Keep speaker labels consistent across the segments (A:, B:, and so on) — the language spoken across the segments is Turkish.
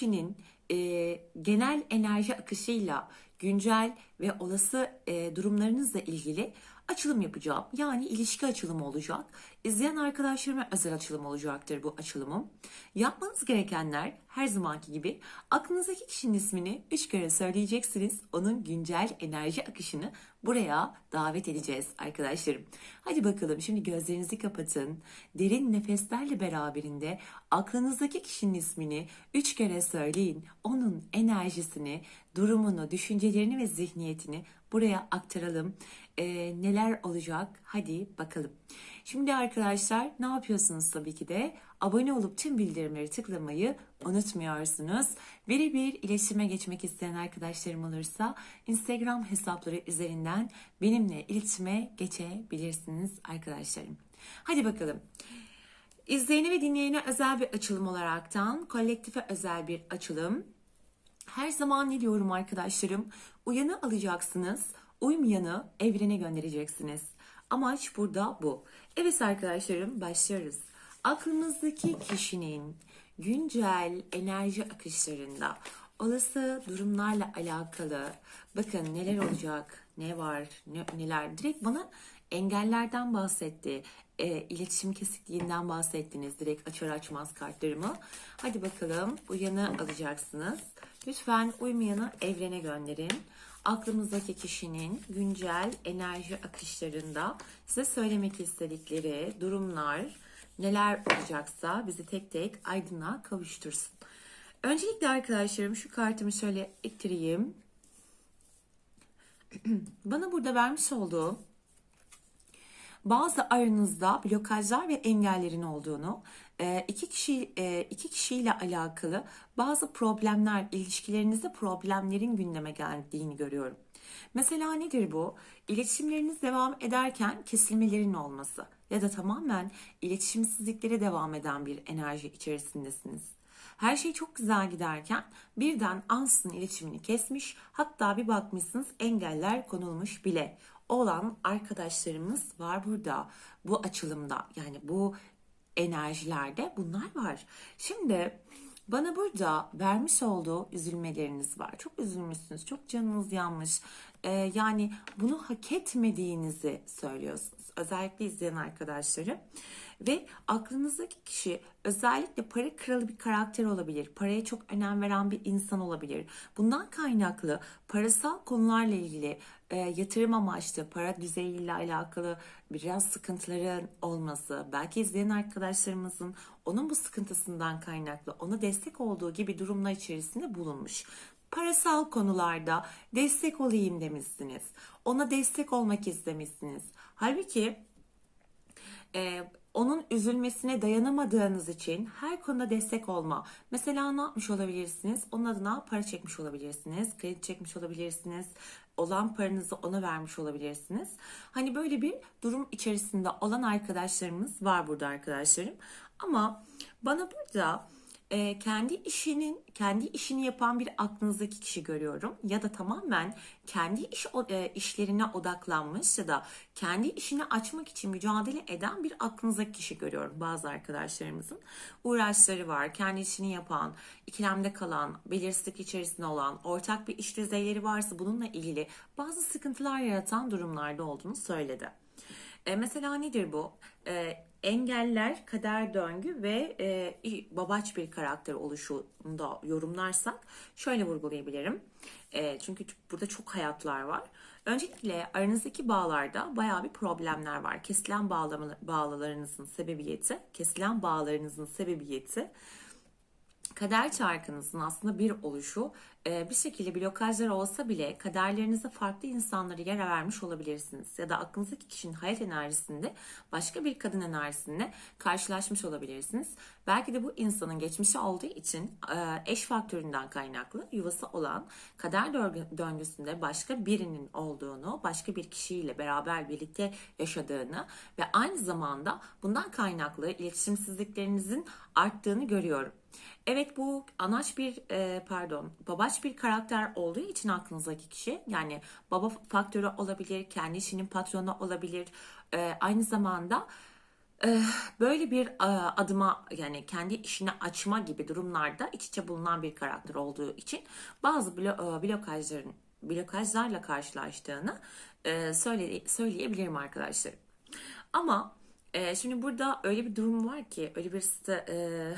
A: kişinin e, genel enerji akışıyla güncel ve olası e, durumlarınızla ilgili açılım yapacağım. Yani ilişki açılımı olacak. İzleyen arkadaşlarıma özel açılım olacaktır bu açılımım. Yapmanız gerekenler her zamanki gibi aklınızdaki kişinin ismini üç kere söyleyeceksiniz. Onun güncel enerji akışını buraya davet edeceğiz arkadaşlarım. Hadi bakalım şimdi gözlerinizi kapatın. Derin nefeslerle beraberinde aklınızdaki kişinin ismini üç kere söyleyin. Onun enerjisini, durumunu, düşüncelerini ve zihniyetini buraya aktaralım. Ee, neler olacak? Hadi bakalım. Şimdi arkadaşlar ne yapıyorsunuz tabii ki de? Abone olup tüm bildirimleri tıklamayı unutmuyorsunuz. Birebir iletişime geçmek isteyen arkadaşlarım olursa Instagram hesapları üzerinden benimle iletişime geçebilirsiniz arkadaşlarım. Hadi bakalım. İzleyene ve dinleyene özel bir açılım olaraktan kolektife özel bir açılım. Her zaman ne diyorum arkadaşlarım? Uyanı alacaksınız, uymayanı evrene göndereceksiniz. Amaç burada bu. Evet arkadaşlarım başlıyoruz. Aklımızdaki kişinin güncel enerji akışlarında olası durumlarla alakalı bakın neler olacak, ne var, ne, neler direkt bana engellerden bahsetti. E, iletişim kesikliğinden bahsettiniz direkt açar açmaz kartlarımı. Hadi bakalım uyanı alacaksınız. Lütfen uymayanı evrene gönderin. Aklımızdaki kişinin güncel enerji akışlarında size söylemek istedikleri durumlar neler olacaksa bizi tek tek aydınlığa kavuştursun. Öncelikle arkadaşlarım şu kartımı şöyle ittireyim. Bana burada vermiş olduğu bazı aranızda blokajlar ve engellerin olduğunu, e, iki kişi e, iki kişiyle alakalı bazı problemler, ilişkilerinizde problemlerin gündeme geldiğini görüyorum. Mesela nedir bu? İletişimleriniz devam ederken kesilmelerin olması ya da tamamen iletişimsizliklere devam eden bir enerji içerisindesiniz. Her şey çok güzel giderken birden ansızın iletişimini kesmiş hatta bir bakmışsınız engeller konulmuş bile olan arkadaşlarımız var burada bu açılımda yani bu enerjilerde bunlar var. Şimdi bana burada vermiş olduğu üzülmeleriniz var. Çok üzülmüşsünüz, çok canınız yanmış. Ee, yani bunu hak etmediğinizi söylüyorsunuz. Özellikle izleyen arkadaşlarım. Ve aklınızdaki kişi özellikle para kralı bir karakter olabilir. Paraya çok önem veren bir insan olabilir. Bundan kaynaklı parasal konularla ilgili e, yatırım amaçlı para düzeyiyle alakalı biraz sıkıntıların olması, belki izleyen arkadaşlarımızın onun bu sıkıntısından kaynaklı ona destek olduğu gibi durumlar içerisinde bulunmuş parasal konularda destek olayım demişsiniz. Ona destek olmak istemişsiniz. Halbuki e, onun üzülmesine dayanamadığınız için her konuda destek olma. Mesela ne yapmış olabilirsiniz? Onun adına para çekmiş olabilirsiniz, kredi çekmiş olabilirsiniz, olan paranızı ona vermiş olabilirsiniz. Hani böyle bir durum içerisinde olan arkadaşlarımız var burada arkadaşlarım. Ama bana burada e, kendi işinin kendi işini yapan bir aklınızdaki kişi görüyorum ya da tamamen kendi iş e, işlerine odaklanmış ya da kendi işini açmak için mücadele eden bir aklınızdaki kişi görüyorum bazı arkadaşlarımızın uğraşları var kendi işini yapan ikilemde kalan belirsizlik içerisinde olan ortak bir iş düzeyleri varsa bununla ilgili bazı sıkıntılar yaratan durumlarda olduğunu söyledi. E, mesela nedir bu? E, engeller, kader döngü ve e, babaç bir karakter oluşunda yorumlarsak şöyle vurgulayabilirim. E, çünkü burada çok hayatlar var. Öncelikle aranızdaki bağlarda baya bir problemler var. Kesilen bağlarınızın sebebiyeti, kesilen bağlarınızın sebebiyeti kader çarkınızın aslında bir oluşu e, bir şekilde blokajlar olsa bile kaderlerinize farklı insanları yer vermiş olabilirsiniz. Ya da aklınızdaki kişinin hayat enerjisinde başka bir kadın enerjisinde karşılaşmış olabilirsiniz. Belki de bu insanın geçmişi olduğu için e, eş faktöründen kaynaklı yuvası olan kader döngüsünde başka birinin olduğunu, başka bir kişiyle beraber birlikte yaşadığını ve aynı zamanda bundan kaynaklı iletişimsizliklerinizin arttığını görüyorum. Evet bu anaç bir e, pardon babaç bir karakter olduğu için aklınızdaki kişi yani baba faktörü olabilir, kendi işinin patronu olabilir. E, aynı zamanda Ee, Böyle bir e, adıma yani kendi işini açma gibi durumlarda iç içe bulunan bir karakter olduğu için bazı blo- e, blokajların blokajlarla karşılaştığını e, söyle, söyleyebilirim arkadaşlar. Ama e, şimdi burada öyle bir durum var ki öyle bir e,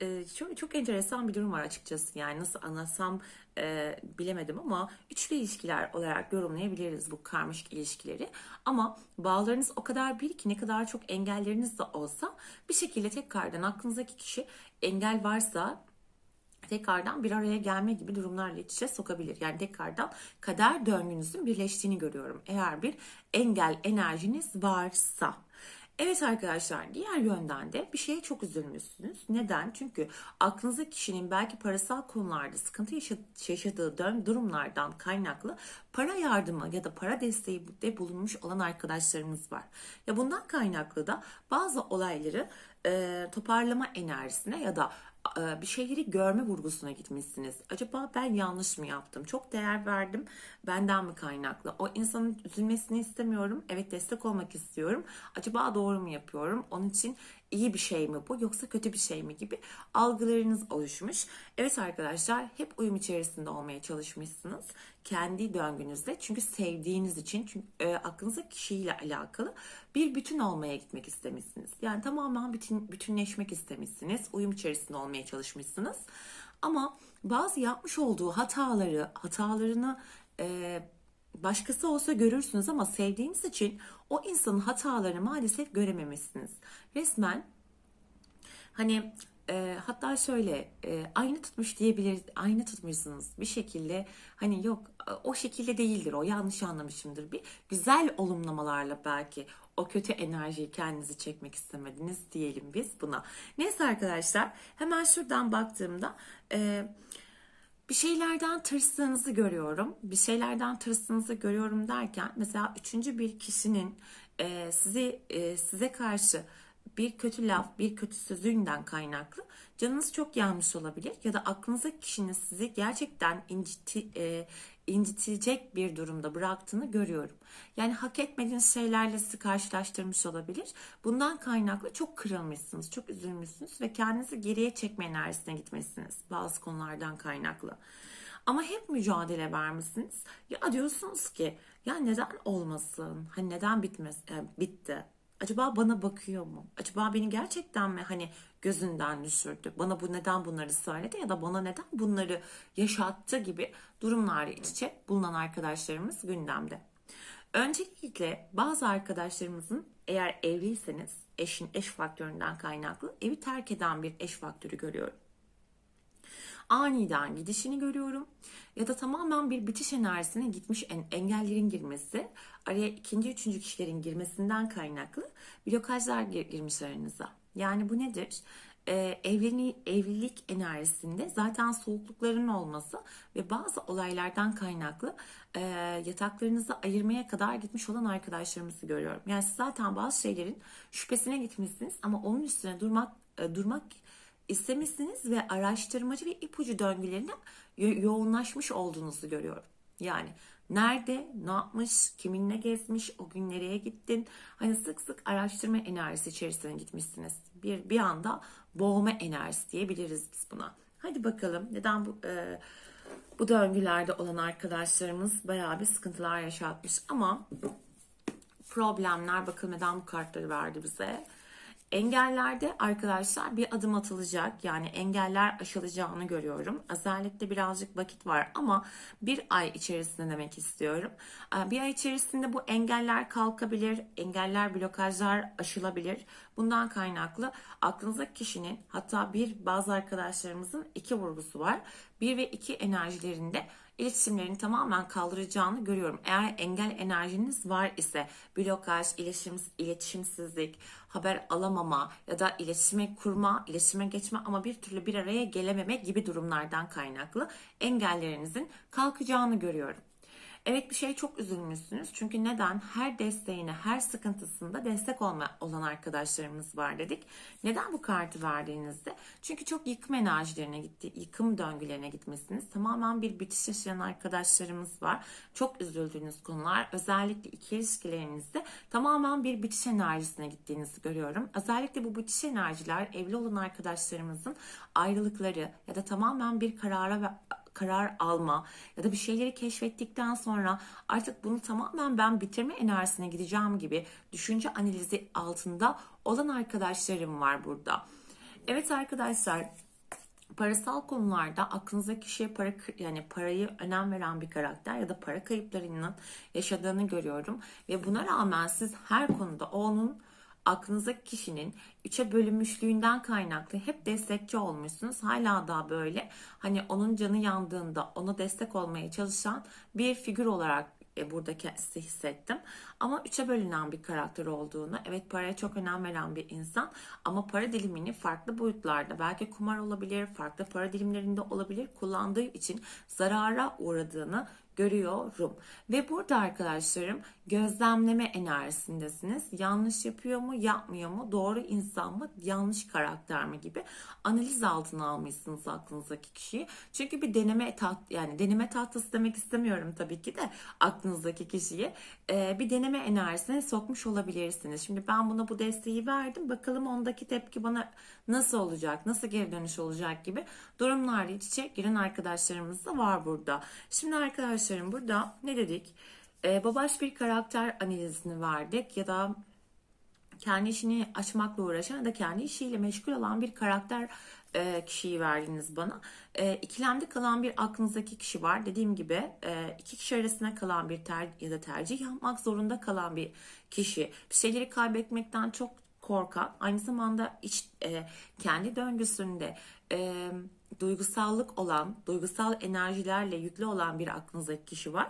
A: e, çok, çok enteresan bir durum var açıkçası. Yani nasıl anlatsam e, bilemedim ama üçlü ilişkiler olarak yorumlayabiliriz bu karmaşık ilişkileri. Ama bağlarınız o kadar bir ki ne kadar çok engelleriniz de olsa bir şekilde tekrardan aklınızdaki kişi engel varsa tekrardan bir araya gelme gibi durumlarla iç içe sokabilir. Yani tekrardan kader döngünüzün birleştiğini görüyorum. Eğer bir engel enerjiniz varsa. Evet arkadaşlar diğer yönden de bir şeye çok üzülmüşsünüz. Neden? Çünkü aklınızdaki kişinin belki parasal konularda sıkıntı yaşa- yaşadığı durumlardan kaynaklı para yardımı ya da para desteği de bulunmuş olan arkadaşlarımız var. Ya bundan kaynaklı da bazı olayları e, toparlama enerjisine ya da bir şeyleri görme vurgusuna gitmişsiniz. Acaba ben yanlış mı yaptım? Çok değer verdim. Benden mi kaynaklı? O insanın üzülmesini istemiyorum. Evet destek olmak istiyorum. Acaba doğru mu yapıyorum? Onun için iyi bir şey mi bu yoksa kötü bir şey mi gibi algılarınız oluşmuş. Evet arkadaşlar hep uyum içerisinde olmaya çalışmışsınız. Kendi döngünüzde çünkü sevdiğiniz için çünkü e, aklınıza kişiyle alakalı bir bütün olmaya gitmek istemişsiniz. Yani tamamen bütün, bütünleşmek istemişsiniz. Uyum içerisinde olmaya çalışmışsınız. Ama bazı yapmış olduğu hataları, hatalarını e, başkası olsa görürsünüz ama sevdiğiniz için o insanın hatalarını maalesef görememişsiniz. Resmen hani e, hatta şöyle e, aynı tutmuş diyebiliriz. Aynı tutmuşsunuz bir şekilde hani yok o şekilde değildir o yanlış anlamışımdır. Bir güzel olumlamalarla belki o kötü enerjiyi kendinizi çekmek istemediniz diyelim biz buna. Neyse arkadaşlar hemen şuradan baktığımda e, bir şeylerden tırstığınızı görüyorum. Bir şeylerden tırstığınızı görüyorum derken mesela üçüncü bir kişinin e, sizi e, size karşı bir kötü laf, bir kötü sözünden kaynaklı canınız çok yanmış olabilir ya da aklınıza kişinin sizi gerçekten inciti, e, incitecek bir durumda bıraktığını görüyorum. Yani hak etmediğiniz şeylerle sizi karşılaştırmış olabilir. Bundan kaynaklı çok kırılmışsınız, çok üzülmüşsünüz ve kendinizi geriye çekme enerjisine gitmişsiniz bazı konulardan kaynaklı. Ama hep mücadele vermişsiniz. Ya diyorsunuz ki ya neden olmasın? Hani neden bitmez, e, bitti? Acaba bana bakıyor mu? Acaba beni gerçekten mi hani gözünden düşürdü? Bana bu neden bunları söyledi ya da bana neden bunları yaşattı gibi durumlarla iç içe bulunan arkadaşlarımız gündemde. Öncelikle bazı arkadaşlarımızın eğer evliyseniz eşin eş faktöründen kaynaklı evi terk eden bir eş faktörü görüyorum aniden gidişini görüyorum. Ya da tamamen bir bitiş enerjisine gitmiş engellerin girmesi, araya ikinci, üçüncü kişilerin girmesinden kaynaklı blokajlar girmiş aranıza. Yani bu nedir? Ee, evleni, evlilik enerjisinde zaten soğuklukların olması ve bazı olaylardan kaynaklı e, yataklarınızı ayırmaya kadar gitmiş olan arkadaşlarımızı görüyorum. Yani siz zaten bazı şeylerin şüphesine gitmişsiniz ama onun üstüne durmak e, durmak istemişsiniz ve araştırmacı ve ipucu döngülerine yo- yoğunlaşmış olduğunuzu görüyorum. Yani nerede, ne yapmış, kiminle gezmiş, o gün nereye gittin? Hani sık sık araştırma enerjisi içerisine gitmişsiniz. Bir bir anda boğma enerjisi diyebiliriz biz buna. Hadi bakalım neden bu e, bu döngülerde olan arkadaşlarımız bayağı bir sıkıntılar yaşatmış ama problemler bakın neden bu kartları verdi bize. Engellerde arkadaşlar bir adım atılacak. Yani engeller aşılacağını görüyorum. Özellikle birazcık vakit var ama bir ay içerisinde demek istiyorum. Ee, bir ay içerisinde bu engeller kalkabilir. Engeller, blokajlar aşılabilir. Bundan kaynaklı aklınızdaki kişinin hatta bir bazı arkadaşlarımızın iki vurgusu var. Bir ve iki enerjilerinde iletişimlerini tamamen kaldıracağını görüyorum. Eğer engel enerjiniz var ise blokaj, iletişim, iletişimsizlik, haber alamama ya da iletişime kurma, iletişime geçme ama bir türlü bir araya gelememe gibi durumlardan kaynaklı engellerinizin kalkacağını görüyorum. Evet bir şey çok üzülmüşsünüz. Çünkü neden? Her desteğine, her sıkıntısında destek olma, olan arkadaşlarımız var dedik. Neden bu kartı verdiğinizde? Çünkü çok yıkım enerjilerine gitti, yıkım döngülerine gitmesiniz. Tamamen bir bitiş yaşayan arkadaşlarımız var. Çok üzüldüğünüz konular. Özellikle iki ilişkilerinizde tamamen bir bitiş enerjisine gittiğinizi görüyorum. Özellikle bu bitiş enerjiler evli olan arkadaşlarımızın ayrılıkları ya da tamamen bir karara karar alma ya da bir şeyleri keşfettikten sonra artık bunu tamamen ben bitirme enerjisine gideceğim gibi düşünce analizi altında olan arkadaşlarım var burada. Evet arkadaşlar parasal konularda aklınızdaki kişiye para yani parayı önem veren bir karakter ya da para kayıplarının yaşadığını görüyorum ve buna rağmen siz her konuda onun aklınızdaki kişinin üçe bölünmüşlüğünden kaynaklı hep destekçi olmuşsunuz. Hala daha böyle hani onun canı yandığında ona destek olmaya çalışan bir figür olarak e, burada kendisi hissettim. Ama üçe bölünen bir karakter olduğunu, evet paraya çok önem veren bir insan ama para dilimini farklı boyutlarda, belki kumar olabilir, farklı para dilimlerinde olabilir, kullandığı için zarara uğradığını görüyorum. Ve burada arkadaşlarım gözlemleme enerjisindesiniz. Yanlış yapıyor mu, yapmıyor mu, doğru insan mı, yanlış karakter mi gibi analiz altına almışsınız aklınızdaki kişiyi. Çünkü bir deneme tat yani deneme tahtası demek istemiyorum tabii ki de aklınızdaki kişiyi ee, bir deneme enerjisine sokmuş olabilirsiniz. Şimdi ben buna bu desteği verdim. Bakalım ondaki tepki bana nasıl olacak, nasıl geri dönüş olacak gibi durumlarla iç içe giren arkadaşlarımız da var burada. Şimdi arkadaşlarım burada ne dedik? Ee, babaş bir karakter analizini verdik ya da kendi işini açmakla uğraşan ya da kendi işiyle meşgul olan bir karakter e, kişiyi verdiniz bana. E, ikilemde kalan bir aklınızdaki kişi var. Dediğim gibi e, iki kişi arasında kalan bir ter ya da tercih yapmak zorunda kalan bir kişi. Bir şeyleri kaybetmekten çok korkan, aynı zamanda iç e, kendi döngüsünde e, duygusallık olan, duygusal enerjilerle yüklü olan bir aklınızdaki kişi var.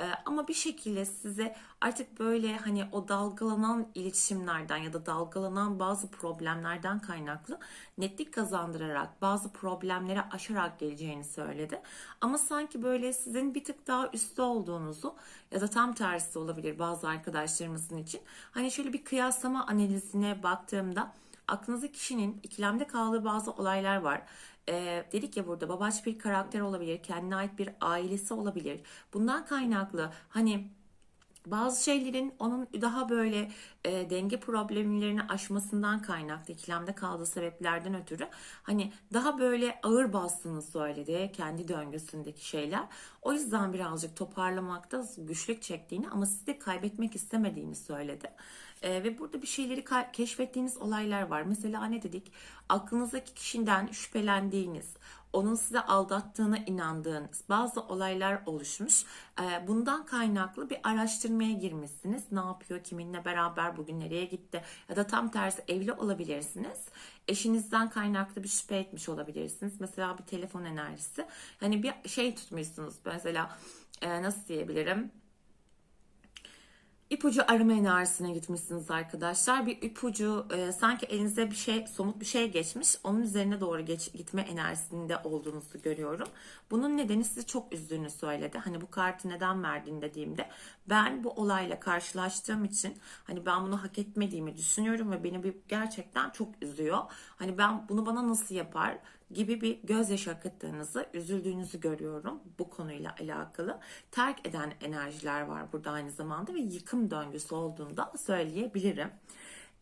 A: Ee, ama bir şekilde size artık böyle hani o dalgalanan iletişimlerden ya da dalgalanan bazı problemlerden kaynaklı netlik kazandırarak bazı problemleri aşarak geleceğini söyledi. Ama sanki böyle sizin bir tık daha üstte olduğunuzu ya da tam tersi olabilir bazı arkadaşlarımızın için. Hani şöyle bir kıyaslama analizine baktığımda aklınızda kişinin ikilemde kaldığı bazı olaylar var e, dedik ya burada babaç bir karakter olabilir, kendine ait bir ailesi olabilir. Bundan kaynaklı hani bazı şeylerin onun daha böyle e, denge problemlerini aşmasından kaynaklı ikilemde kaldığı sebeplerden ötürü hani daha böyle ağır bastığını söyledi kendi döngüsündeki şeyler. O yüzden birazcık toparlamakta güçlük çektiğini ama sizi de kaybetmek istemediğini söyledi. E, ve burada bir şeyleri keşfettiğiniz olaylar var. Mesela ne dedik? Aklınızdaki kişiden şüphelendiğiniz, onun size aldattığına inandığınız bazı olaylar oluşmuş. E, bundan kaynaklı bir araştırmaya girmişsiniz. Ne yapıyor, kiminle beraber, bugün nereye gitti ya da tam tersi evli olabilirsiniz. Eşinizden kaynaklı bir şüphe etmiş olabilirsiniz. Mesela bir telefon enerjisi. Hani bir şey tutmuşsunuz. Mesela e, nasıl diyebilirim? İpucu arama enerjisine gitmişsiniz arkadaşlar. Bir ipucu e, sanki elinize bir şey somut bir şey geçmiş. Onun üzerine doğru geç, gitme enerjisinde olduğunuzu görüyorum. Bunun nedeni sizi çok üzdüğünü söyledi. Hani bu kartı neden verdiğini dediğimde ben bu olayla karşılaştığım için hani ben bunu hak etmediğimi düşünüyorum ve beni bir gerçekten çok üzüyor. Hani ben bunu bana nasıl yapar? Gibi bir gözyaşı akıttığınızı, üzüldüğünüzü görüyorum bu konuyla alakalı. Terk eden enerjiler var burada aynı zamanda ve yıkım döngüsü olduğunu da söyleyebilirim.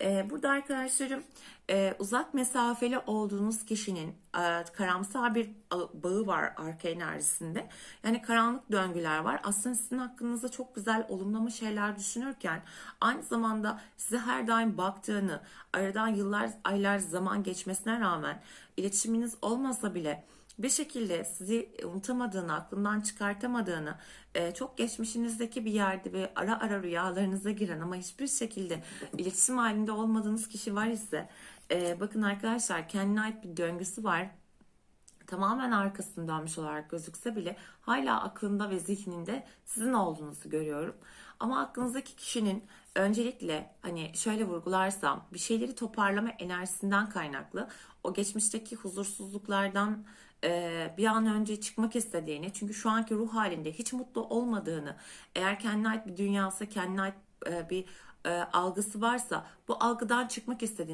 A: Ee, burada arkadaşlarım e, uzak mesafeli olduğunuz kişinin e, karamsar bir bağı var arka enerjisinde. Yani karanlık döngüler var. Aslında sizin hakkınızda çok güzel olumlama şeyler düşünürken aynı zamanda size her daim baktığını, aradan yıllar, aylar zaman geçmesine rağmen iletişiminiz olmasa bile bir şekilde sizi unutamadığını, aklından çıkartamadığını, e, çok geçmişinizdeki bir yerde ve ara ara rüyalarınıza giren ama hiçbir şekilde iletişim halinde olmadığınız kişi var ise e, bakın arkadaşlar kendine ait bir döngüsü var tamamen arkasını dönmüş olarak gözükse bile hala aklında ve zihninde sizin olduğunuzu görüyorum. Ama aklınızdaki kişinin öncelikle hani şöyle vurgularsam bir şeyleri toparlama enerjisinden kaynaklı o geçmişteki huzursuzluklardan e, bir an önce çıkmak istediğini çünkü şu anki ruh halinde hiç mutlu olmadığını eğer kendine ait bir dünyası kendine ait e, bir e, algısı varsa bu algıdan çıkmak istediğini